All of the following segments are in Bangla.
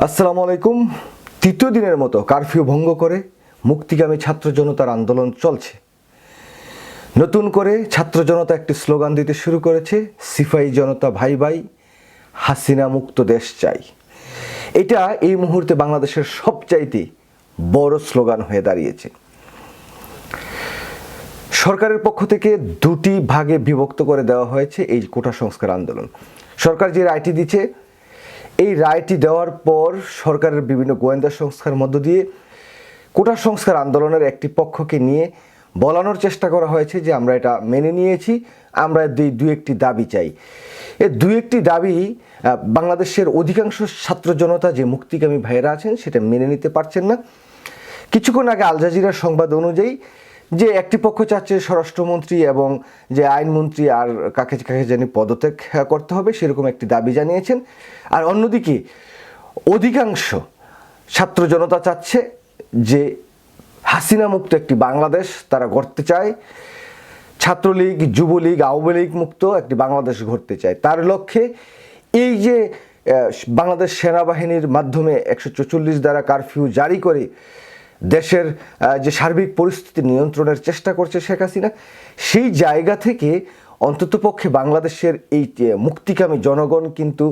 আসসালামু আলাইকুম। তৃতীয় দিনের মতো কারফিউ ভঙ্গ করে মুক্তিগামী ছাত্র জনতার আন্দোলন চলছে। নতুন করে ছাত্র জনতা একটি স্লোগান দিতে শুরু করেছে সিফাই জনতা ভাই ভাই, হাসিনা মুক্ত দেশ চাই। এটা এই মুহূর্তে বাংলাদেশের সবচাইতে বড় স্লোগান হয়ে দাঁড়িয়েছে। সরকারের পক্ষ থেকে দুটি ভাগে বিভক্ত করে দেওয়া হয়েছে এই কোটা সংস্কার আন্দোলন। সরকার যে রায়টি দিচ্ছে এই রায়টি দেওয়ার পর সরকারের বিভিন্ন গোয়েন্দা সংস্থার মধ্য দিয়ে কোটা সংস্কার আন্দোলনের একটি পক্ষকে নিয়ে বলানোর চেষ্টা করা হয়েছে যে আমরা এটা মেনে নিয়েছি, আমরা দুই দু একটি দাবি চাই। এ দু একটি দাবি বাংলাদেশের অধিকাংশ ছাত্র জনতা যে মুক্তিকামী ভাইয়েরা আছেন সেটা মেনে নিতে পারছেন না। কিছুক্ষণ আগে আল জাজিরার সংবাদ অনুযায়ী যে একটি পক্ষ চাচ্ছে স্বরাষ্ট্রমন্ত্রী এবং যে আইনমন্ত্রী আর কাকে কাকে জানি পদত্যাগ করতে হবে, সেরকম একটি দাবি জানিয়েছেন। আর অন্যদিকে, অধিকাংশ ছাত্র জনতা চাচ্ছে যে হাসিনা মুক্ত একটি বাংলাদেশ তারা গড়তে চায়, ছাত্রলীগ, যুবলীগ আওয়ামী লীগ মুক্ত একটি বাংলাদেশ গড়তে চায়। তার লক্ষ্যে এই যে বাংলাদেশ সেনাবাহিনীর মাধ্যমে একশো দ্বারা কারফিউ জারি করে দেশের যে সার্বিক পরিস্থিতি নিয়ন্ত্রণের চেষ্টা করছে শেখ হাসিনা, সেই জায়গা থেকে অন্ততপক্ষে বাংলাদেশের এই মুক্তিকামী জনগণ কিন্তু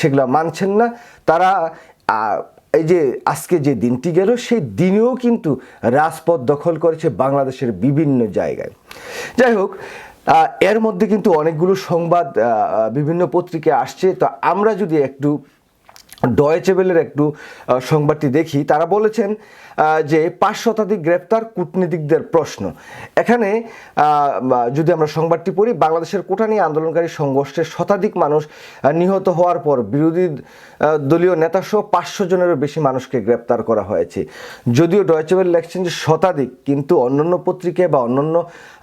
সেগুলা মানছেন না। তারা এই যে আজকে যে দিনটি গেল, সেই দিনেও কিন্তু রাজপথ দখল করেছে বাংলাদেশের বিভিন্ন জায়গায়। যাই হোক এর মধ্যে কিন্তু অনেকগুলো সংবাদ বিভিন্ন পত্রিকায় আসছে। তো আমরা যদি একটু ডয়েচেবেলের একটু সংবাদটি দেখি, তারা বলেছেন যে পাঁচ শতাধিক গ্রেপ্তার কূটনীতিকদের প্রশ্ন। এখানে যদি আমরা সংবাদটি পড়ি, বাংলাদেশের কোটা নিয়ে আন্দোলনকারী সংঘর্ষে শতাধিক মানুষ নিহত হওয়ার পর বিরোধী দলীয় নেতাসহ পাঁচশো জনেরও বেশি মানুষকে গ্রেপ্তার করা হয়েছে। যদিও ডয়েচেবেল লেখছেন যে শতাধিক, কিন্তু অন্যান্য পত্রিকায় বা অন্যান্য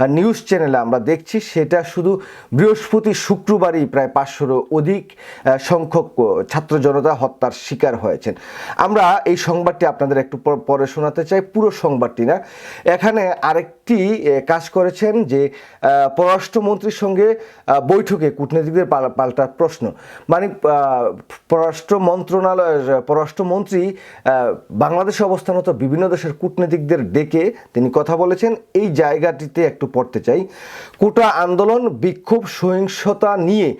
নিউজ চ্যানেলে আমরা দেখছি সেটা শুধু বৃহস্পতি শুক্রবারই প্রায় পাঁচশোরও অধিক সংখ্যক ছাত্র জনতা হত্যার শিকার হয়েছেন। আমরা এই সংবাদটি আপনাদের একটু পর- পরে শোনাতে চাই পুরো সংবাদটি না। এখানে আরেকটি কাজ করেছেন যে পররাষ্ট্রমন্ত্রীর সঙ্গে বৈঠকে কূটনীতিকদের পাল- পাল্টা প্রশ্ন। মানে পররাষ্ট্র মন্ত্রণালয়ের, পররাষ্ট্রমন্ত্রী বাংলাদেশে অবস্থানত বিভিন্ন দেশের কূটনীতিকদের ডেকে তিনি কথা বলেছেন। এই জায়গাটিতে একটু পড়তে চাই। কোটা আন্দোলন, বিক্ষোভ, সহিংসতা নিয়ে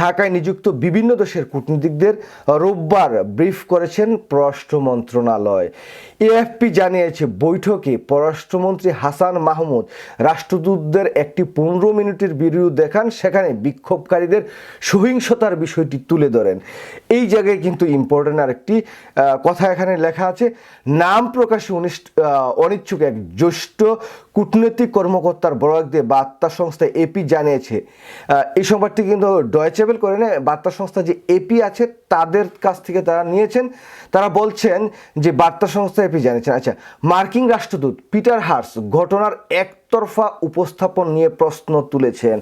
ঢাকায় নিযুক্ত বিভিন্ন দেশের কূটনীতিকদের রোববার ব্রিফ করেছেন পররাষ্ট্র মন্ত্রণালয়। এএফপি জানিয়েছে, বৈঠকে পররাষ্ট্রমন্ত্রী হাসান মাহমুদ রাষ্ট্রদূতদের একটি পনেরো মিনিটের ভিডিও দেখান, সেখানে বিক্ষোভকারীদের সহিংসতার বিষয়টি তুলে ধরেন। এই জায়গায় কিন্তু ইম্পর্টেন্ট আরেকটি কথা এখানে লেখা আছে, নাম প্রকাশে অনিচ্ছুক এক জ্যেষ্ঠ কূটনৈতিক কর্মকর্তার বরাক দিয়ে বার্তা সংস্থা এপি জানিয়েছে। এই সংবাদটি কিন্তু ডয়েচেবেল করে নেয় বার্তা সংস্থা যে এপি আছে, তাদের কাছ থেকে তারা নিয়েছেন। তারা বলছেন যে বার্তা সংস্থা এপি জানিয়েছেন। আচ্ছা মার্কিন রাষ্ট্রদূত পিটার হার্স ঘটনার একতরফা উপস্থাপন নিয়ে প্রশ্ন তুলেছেন।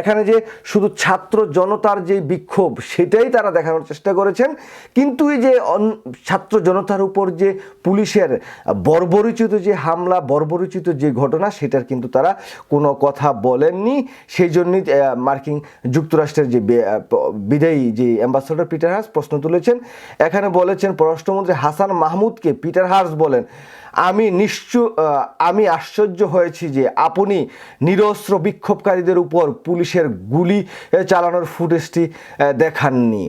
এখানে যে শুধু ছাত্র জনতার যে বিক্ষোভ, সেটাই তারা দেখানোর চেষ্টা করেছেন। কিন্তু এই যে ছাত্র জনতার উপর যে পুলিশের বর্বরিচিত যে হামলা, বর্বরিচিত যে ঘটনা, সেটার কিন্তু তারা কোনো কথা বলেননি। সেই জন্যই মার্কিন যুক্তরাষ্ট্রের যে বিদায়ী যে অ্যাম্বাসেডর পিটার হার্স প্রশ্ন তুলেছেন। এখানে বলেছেন, পররাষ্ট্রমন্ত্রী হাসান মাহমুদকে পিটার হার্স বলেন। আমি নিশ্চয় আমি আশ্চর্য হয়েছি যে আপনি নিরস্ত্র বিক্ষোভকারীদের উপর পুলিশের গুলি চালানোর ফুটেজটি দেখাননি।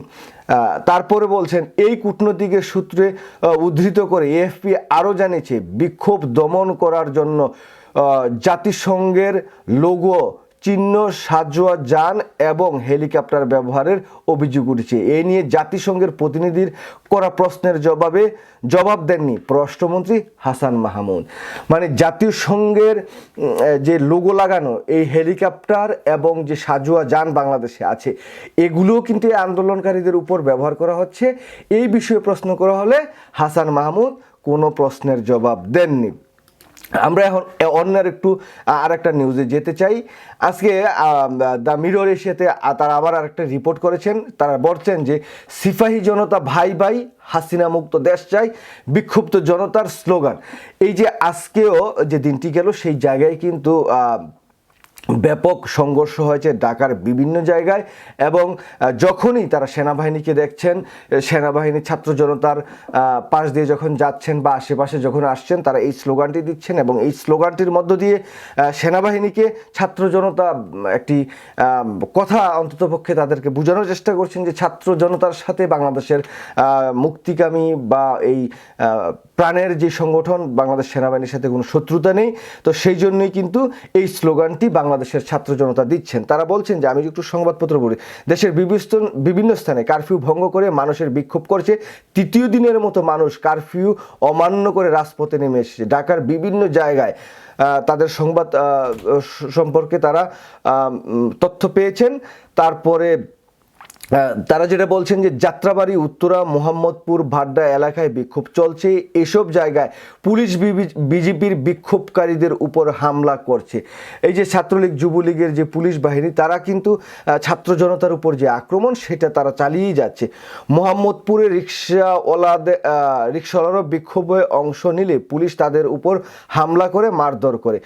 তারপরে বলছেন, এই কূটনৈতিকের সূত্রে উদ্ধৃত করে এএফপি আরও জানিয়েছে, বিক্ষোভ দমন করার জন্য জাতিসংঘের লোগো চিহ্ন, সাজোয়া, যান এবং হেলিকপ্টার ব্যবহারের অভিযোগ উঠেছে। এ নিয়ে জাতিসংঘের প্রতিনিধির করা প্রশ্নের জবাবে জবাব দেননি পররাষ্ট্রমন্ত্রী হাসান মাহমুদ। মানে জাতীয় সংঘের যে লোগো লাগানো, এই হেলিকপ্টার এবং যে সাজোয়া, যান বাংলাদেশে আছে, এগুলোও কিন্তু এই আন্দোলনকারীদের উপর ব্যবহার করা হচ্ছে। এই বিষয়ে প্রশ্ন করা হলে হাসান মাহমুদ কোনো প্রশ্নের জবাব দেননি। আমরা এখন অন্য একটু আর একটা নিউজে যেতে চাই। আজকে দ্য মিরর এশিয়াতে তারা আবার আরেকটা রিপোর্ট করেছেন। তারা বলছেন যে, সিপাহী জনতা ভাই ভাই, হাসিনা মুক্ত দেশ চাই, বিক্ষুব্ধ জনতার স্লোগান। এই যে আজকেও যে দিনটি গেল, সেই জায়গায় কিন্তু ব্যাপক সংঘর্ষ হয়েছে ঢাকার বিভিন্ন জায়গায় এবং যখনই তারা সেনাবাহিনীকে দেখছেন সেনাবাহিনী ছাত্র জনতার পাশ দিয়ে যখন যাচ্ছেন বা আশেপাশে যখন আসছেন, তারা এই স্লোগানটি দিচ্ছেন এবং এই স্লোগানটির মধ্য দিয়ে সেনাবাহিনীকে ছাত্র জনতা একটি কথা অন্ততপক্ষে তাদেরকে বোঝানোর চেষ্টা করছেন যে ছাত্র জনতার সাথে বাংলাদেশের মুক্তিকামী বা এই প্রাণের যে সংগঠন, বাংলাদেশ সেনাবাহিনীর সাথে কোনো শত্রুতা নেই। তো সেই জন্যই কিন্তু এই স্লোগানটি বাংলাদেশের ছাত্র জনতা দিচ্ছেন। তারা বলছেন যে, আমি একটু সংবাদপত্র পড়ি, দেশের বিভিন্ন স্থানে কারফিউ ভঙ্গ করে মানুষের বিক্ষোভ করছে। তৃতীয় দিনের মতো মানুষ কারফিউ অমান্য করে রাজপথে নেমে এসেছে। ঢাকার বিভিন্ন জায়গায় তাদের সংবাদ সম্পর্কে তারা তথ্য পেয়েছেন। তারপরে তারা যেটা বলছেন যে যাত্রাবাড়ি, উত্তরা, মোহাম্মদপুর, ভাড্ডা এলাকায় বিক্ষোভ চলছে। এসব জায়গায় পুলিশ বিজেপির বিক্ষোভকারীদের উপর হামলা করছে। এই যে ছাত্রলীগ, যুবলীগের যে পুলিশ বাহিনী, তারা কিন্তু ছাত্র জনতার উপর যে আক্রমণ, সেটা তারা চালিয়েই যাচ্ছে। মোহাম্মদপুরে রিক্সাওয়ালাদের রিক্সাওয়ালারও বিক্ষোভে অংশ নিলে পুলিশ তাদের উপর হামলা করে, মারধর করে।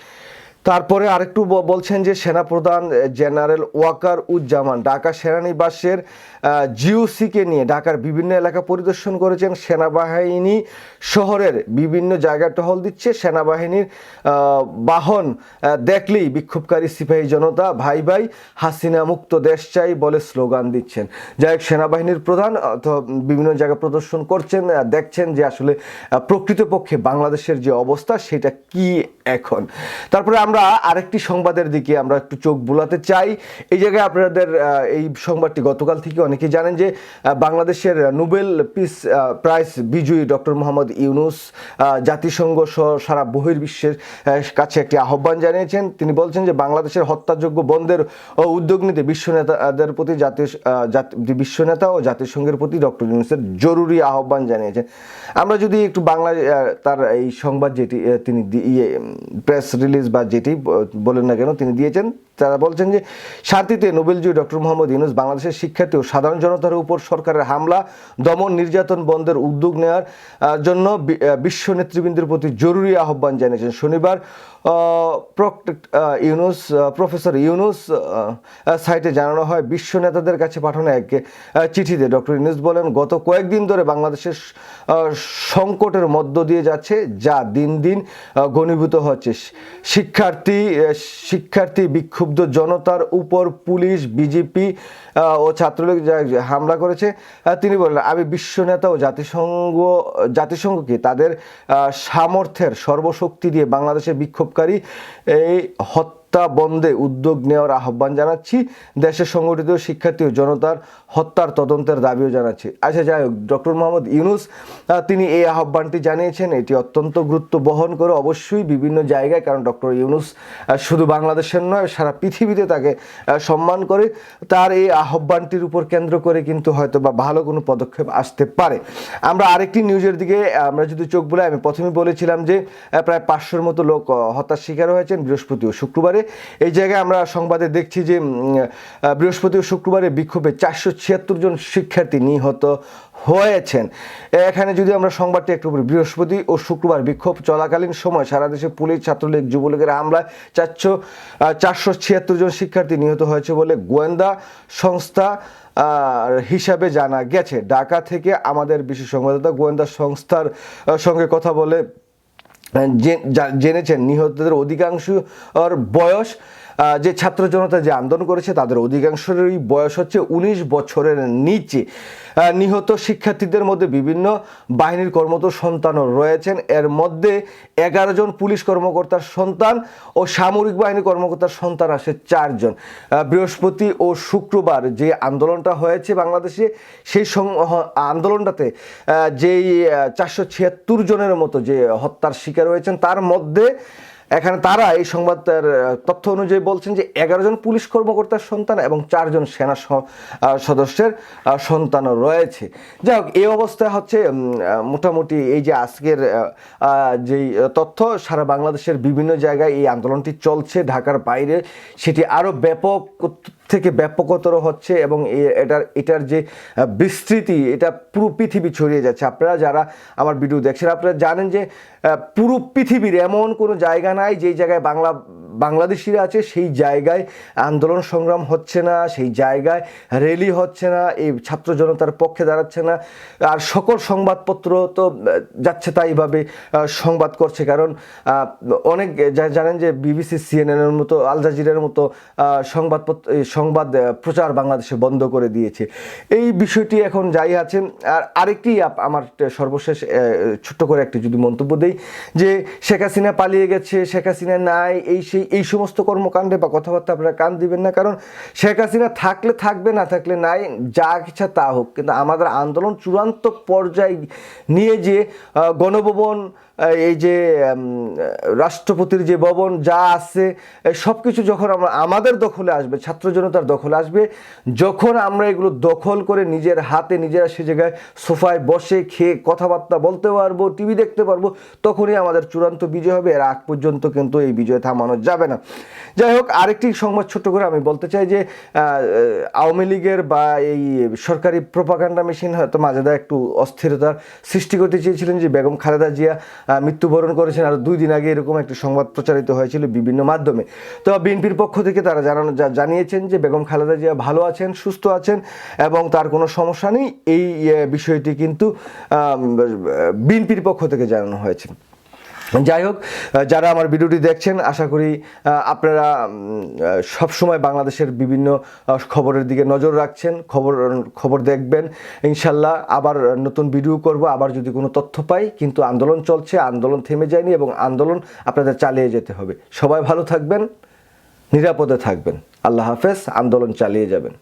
তারপরে আরেকটু বলছেন যে সেনাপ্রধান জেনারেল ওয়াকার উজ্জামান ঢাকা সেনানিবাসের জিওসিকে নিয়ে ঢাকার বিভিন্ন এলাকা পরিদর্শন করেছেন সেনাবাহিনী শহরের বিভিন্ন জায়গা টহল দিচ্ছে। সেনাবাহিনীর বাহন দেখলেই বিক্ষোভকারী সিপাহী জনতা, ভাই ভাই, হাসিনা মুক্ত দেশ চাই বলে স্লোগান দিচ্ছেন। যাই সেনাবাহিনীর প্রধান বিভিন্ন জায়গা প্রদর্শন করছেন দেখছেন যে আসলে প্রকৃতপক্ষে বাংলাদেশের যে অবস্থা সেটা কি এখন। তারপরে আমরা আরেকটি সংবাদের দিকে আমরা একটু চোখ বুলাতে চাই। এই জায়গায় আপনাদের এই সংবাদটি গতকাল থেকে অনেকেই জানেন যে বাংলাদেশের নোবেল পিস প্রাইজ বিজয়ী ডক্টর মোহাম্মদ ইউনুস জাতিসংঘ সহ সারা বহির্বিশ্বের কাছে একটি আহ্বান জানিয়েছেন। তিনি বলছেন যে বাংলাদেশের হত্যাযোগ্য বন্ধের উদ্যোগ নিতে বিশ্ব নেতাদের প্রতি জাতীয় জাতি- বিশ্ব নেতা ও জাতিসংঘের প্রতি ডক্টর ইউনুসের জরুরি আহ্বান জানিয়েছেন। আমরা যদি একটু আহ, তার এই সংবাদ যেটি তিনি ইয়ে প্রেস রিলিজ বা যেটি বলেন না কেন তিনি দিয়েছেন। তারা বলছেন যে শান্তিতে নোবেলজয়ী ডক্টর মোহাম্মদ ইউনুস বাংলাদেশের শিক্ষার্থী ও সাধারণ জনতার উপর সরকারের হামলা, দমন নির্যাতন বন্ধের উদ্যোগ নেওয়ার জন্য বিশ্ব নেতৃবৃন্দের প্রতি জরুরি আহ্বান জানিয়েছেন। শনিবার ইউনুস প্রফেসর ইউনুস সাইটে জানানো হয়, বিশ্ব নেতাদের কাছে পাঠানো এক চিঠিতে ডক্টর ইউনুস বলেন, গত কয়েকদিন ধরে বাংলাদেশের সংকটের মধ্য দিয়ে যাচ্ছে, যা দিন দিন ঘনীভূত হচ্ছে। শিক্ষার্থী শিক্ষার্থী বিক্ষুব্ধ জনতার উপর পুলিশ, বিজেপি ও ছাত্রলীগ হামলা করেছে তিনি বললেন, আমি বিশ্ব নেতা ও জাতিসংঘ, জাতিসংঘকে তাদের সামর্থ্যের সর্বশক্তি দিয়ে বাংলাদেশের বিক্ষোভকারী এই হত্যা বন্ধে উদ্যোগ নেওয়ার আহ্বান জানাচ্ছি। দেশের সংগঠিত শিক্ষার্থী ও জনতার হত্যার তদন্তের দাবিও জানাচ্ছি। আচ্ছা যাই হোক, ডক্টর মোহাম্মদ ইউনুস তিনি এই আহ্বানটি জানিয়েছেন। এটি অত্যন্ত গুরুত্ব বহন করে অবশ্যই বিভিন্ন জায়গায়, কারণ ডক্টর ইউনুস শুধু বাংলাদেশের নয়, সারা পৃথিবীতে তাকে সম্মান করে, তার এই আহ্বানটির উপর কেন্দ্র করে কিন্তু হয়তো বা ভালো কোনো পদক্ষেপ আসতে পারে। আমরা আরেকটি নিউজের দিকে, আমরা যদি চোখ বলে আমি প্রথমে বলেছিলাম যে প্রায় পাঁচশোর মতো লোক হত্যার শিকার হয়েছেন বৃহস্পতি ও শুক্রবারে। এই জায়গায় আমরা সংবাদে দেখছি যে বৃহস্পতি ও শুক্রবারে বিক্ষোভে চারশো ছিয়াত্তর জন শিক্ষার্থী নিহত হয়েছেন। এখানে যদি আমরা সংবাদটি একটু বৃহস্পতি ও শুক্রবার বিক্ষোভ চলাকালীন সময় সারা দেশে পুলিশ, ছাত্রলীগ, যুবলীগের হামলায় চারশো চারশো ছিয়াত্তর জন শিক্ষার্থী নিহত হয়েছে বলে গোয়েন্দা সংস্থা হিসাবে জানা গেছে। ঢাকা থেকে আমাদের বিশেষ সংবাদদাতা গোয়েন্দা সংস্থার সঙ্গে কথা বলে জেনেছেন নিহতদের অধিকাংশ বয়স। যে ছাত্র জনতা যে আন্দোলন করেছে, তাদের অধিকাংশেরই বয়স হচ্ছে উনিশ বছরের নিচে। নিহত শিক্ষার্থীদের মধ্যে বিভিন্ন বাহিনীর কর্মরত সন্তানও রয়েছেন। এর মধ্যে এগারো জন পুলিশ কর্মকর্তার সন্তান ও সামরিক বাহিনী কর্মকর্তার সন্তান আসে চারজন বৃহস্পতি ও শুক্রবার যে আন্দোলনটা হয়েছে বাংলাদেশে, সেই আন্দোলনটাতে যেই চারশো ছিয়াত্তর জনের মতো যে হত্যার শিকার হয়েছেন, তার মধ্যে এখানে তারা এই সংবাদের আহ, তথ্য অনুযায়ী বলছেন যে এগারো জন পুলিশ কর্মকর্তার সন্তান এবং চারজন সেনা সদস্যের সন্তানও রয়েছে। যাই হোক এই অবস্থায় হচ্ছে মোটামুটি এই যে আজকের যেই তথ্য সারা বাংলাদেশের বিভিন্ন জায়গায় এই আন্দোলনটি চলছে ঢাকার বাইরে সেটি আরও ব্যাপক থেকে ব্যাপকতর হচ্ছে এবং এটার এটার যে বিস্তৃতি, এটা পুরো পৃথিবী ছড়িয়ে যাচ্ছে। আপনারা যারা আমার ভিডিও দেখছেন, আপনারা জানেন যে পুরো পৃথিবীর এমন কোনো জায়গা নাই যেই জায়গায় বাংলা, বাংলাদেশিরা আছে, সেই জায়গায় আন্দোলন সংগ্রাম হচ্ছে না, সেই জায়গায় র্যালি হচ্ছে না, এই ছাত্র জনতার পক্ষে দাঁড়াচ্ছে না। আর সকল সংবাদপত্র তো যাচ্ছে তাইভাবে সংবাদ করছে। কারণ অনেক জানেন যে বিবিসি সিএনএনের মতো আল জাজিরার মতো সংবাদপত্র সংবাদ প্রচার বাংলাদেশে বন্ধ করে দিয়েছে। এই বিষয়টি এখন যাই আছে আর আরেকটি আমার সর্বশেষ ছোট্ট করে একটি যদি মন্তব্য দেই, যে শেখ হাসিনা পালিয়ে গেছে, শেখ হাসিনা নাই, এই সেই, এই সমস্ত কর্মকাণ্ডে বা কথাবার্তা আপনারা কান দিবেন না, কারণ শেখ হাসিনা থাকলে থাকবে, না থাকলে নাই, যা ইচ্ছা তা হোক। কিন্তু আমাদের আন্দোলন চূড়ান্ত পর্যায়ে নিয়ে যে গণভবন এই যে রাষ্ট্রপতির যে ভবন যা আছে সব কিছু যখন আমরা, আমাদের দখলে আসবে, ছাত্র জনতার দখলে আসবে, যখন আমরা এগুলো দখল করে নিজের হাতে, নিজেরা সে জায়গায় সোফায় বসে খেয়ে কথাবার্তা বলতে পারব, টিভি দেখতে পারব, তখনই আমাদের চূড়ান্ত বিজয় হবে। এর আগ পর্যন্ত কিন্তু এই বিজয় থামানো যাবে না। যাই হোক, আরেকটি সংবাদ ছোট্ট করে আমি বলতে চাই যে আওয়ামী লীগের বা এই সরকারি প্রোপাগান্ডা মেশিন হয়তো মাজেদা একটু অস্থিরতার সৃষ্টি করতে চেয়েছিলেন যে, বেগম খালেদা জিয়া মৃত্যুবরণ করেছেন। আর দুই দিন আগে এরকম একটি সংবাদ প্রচারিত হয়েছিল বিভিন্ন মাধ্যমে। তো বিএনপির পক্ষ থেকে তারা জানানো জানিয়েছেন যে বেগম খালেদা জিয়া ভালো আছেন, সুস্থ আছেন এবং তার কোনো সমস্যা নেই। এই বিষয়টি কিন্তু বিএনপির পক্ষ থেকে জানানো হয়েছে। যাই হোক যারা আমার ভিডিওটি দেখছেন, আশা করি আপনারা সব সময় বাংলাদেশের বিভিন্ন খবরের দিকে নজর রাখছেন, খবর খবর দেখবেন। ইনশাল্লাহ আবার নতুন ভিডিও করব, আবার যদি কোনো তথ্য পাই, কিন্তু আন্দোলন চলছে, আন্দোলন থেমে যায়নি এবং আন্দোলন আপনাদের চালিয়ে যেতে হবে। সবাই ভালো থাকবেন, নিরাপদে থাকবেন। আল্লাহ হাফেজ, আন্দোলন চালিয়ে যাবেন।